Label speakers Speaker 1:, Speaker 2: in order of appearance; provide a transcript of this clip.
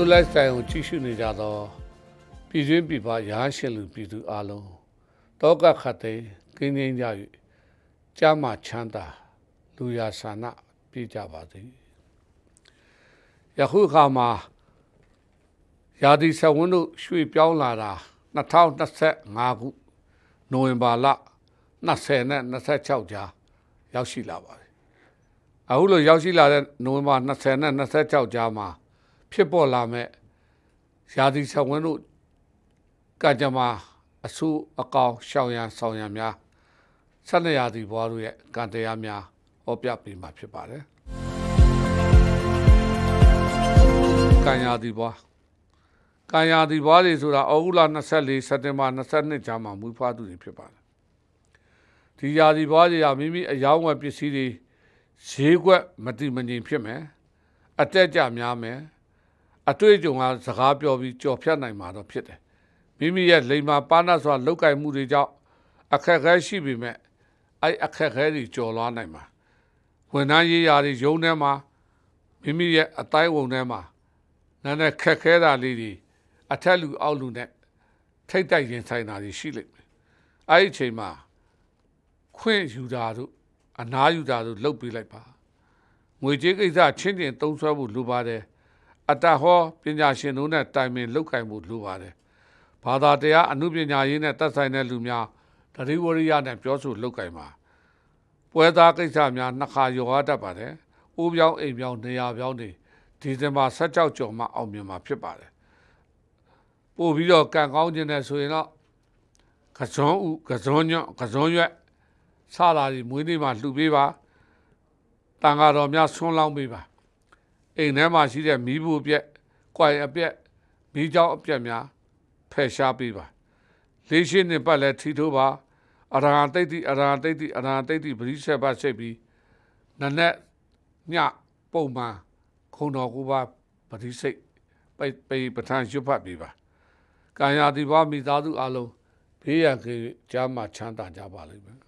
Speaker 1: တို့လိုက်ဆိုင်ကိုကြည့်ရှုနေကြသောပြည်တွင်းပြည်ပရာရှင်လူပြည်သူအလုံးတောကခတ်သိမ်းကင်းငင်းကြ၍ကြာမှချမ်းသာလူရာဆန္ဒပြည့်ကြပါစေယခုအခါမှာရာသီဆက်ဝန်းတို့ရွှေ့ပြောင်းလာတာ2025ခုနိုဝင်ဘာလ20နဲ့26ကြားရောက်ရှိလာပါတယ်အခုလိုရောက်ရှိလာတဲ့နိုဝင်ဘာ20နဲ့26ကြားမှာ ဖြစ်ပေါ်လာမဲ့ရာသီဆက်ဝန်းတို့ကကြမ္မာအဆူအကောင်ရှောင်ရန်ဆောင်ရန်များဆက်လက်ရာသီဘွားတို့ရဲ့ကံတရားများဟောပြပေးမှာဖြစ်ပါတယ်ကံရာသီဘွားကံရာသီဘွားတွေဆိုတာဩဂုလ24စက်တင်ဘာ22ကြားမှာမွေးဖွားသူတွေဖြစ်ပါတယ်ဒီရာသီဘွားတွေကမိမိအယောင်းဝယ်ပစ္စည်းတွေဈေးကွက်မတိမငြိမ်ဖြစ်မယ်အတက်ကြများမယ် အတွေ့အကြုံကစကားပြောပြီးကြော်ဖြတ်နိုင်မှာတော့ဖြစ်တယ်မိမိရဲ့လိမ္မာပါဏစွာလောက်ကင်မှုတွေကြောင့်အခက်အခဲရှိပေမဲ့အဲ့အခက်အခဲတွေကြော်လွှားနိုင်မှာဝန်ထမ်းရေးရာတွေရုံးထဲမှာမိမိရဲ့အတိုင်းဝုံထဲမှာနာနဲ့ခက်ခဲတာလေးတွေအထက်လူအောက်လူနဲ့ထိတ်တိုက်ရင်ဆိုင်တာတွေရှိလိမ့်မယ်အဲ့ဒီအချိန်မှာခွင့်ယူတာတို့အနားယူတာတို့လုပ်ပေးလိုက်ပါငွေကြေးကိစ္စချင်းချင်းသုံးဆွဲဖို့လိုပါတယ် အတဟောပညာရှင်တို့နဲ့တိုင်ပင်လောက်ကင်ဖို့လိုပါတယ်ဘာသာတရားအမှုပညာရေးနဲ့သက်ဆိုင်တဲ့လူများတတိဝရိယနဲ့ပြောဆိုလောက်ကင်ပါပွဲသားကိစ္စများနှစ်ခါရောရတတ်ပါတယ်အိုးပြောင်းအိမ်ပြောင်းနေရာပြောင်းနေဒီဇင်ဘာ16ကျော်မှအောင်မြင်မှာဖြစ်ပါတယ်ပို့ပြီးတော့ကံကောင်းခြင်းနဲ့ဆိုရင်တော့ကစုံဥကစုံညွန့်ကစုံရွက်စလာဒီမွေးနေ့မှာလှူပေးပါတန်ဃာတော်များဆွန်းလောင်းပေးပါ အိမ်ထဲမှာရှိတဲ့မီးဘူးအပြက်၊ကွိုင်အပြက်မီးကြောင်အပြက်များဖယ်ရှားပေးပါလေးရှိနှစ်ပတ်လဲထီထိုးပါအရဟံတိတ်တိအရဟံတိတ်တိအရဟံတိတ်တိပရိစ္ဆေဘစိတ်ပြီးနနက်ညပုံမှန်ခုံတော်ကိုပါပရိစိတ်ပိတ်ပိတ်ပဋ္ဌာန်းရွတ်ဖတ်ပေးပါကံရာတိဘမိသားစုအလုံးဘေးရန်ကင်းကြားမှာချမ်းသာကြပါလိမ့်မယ်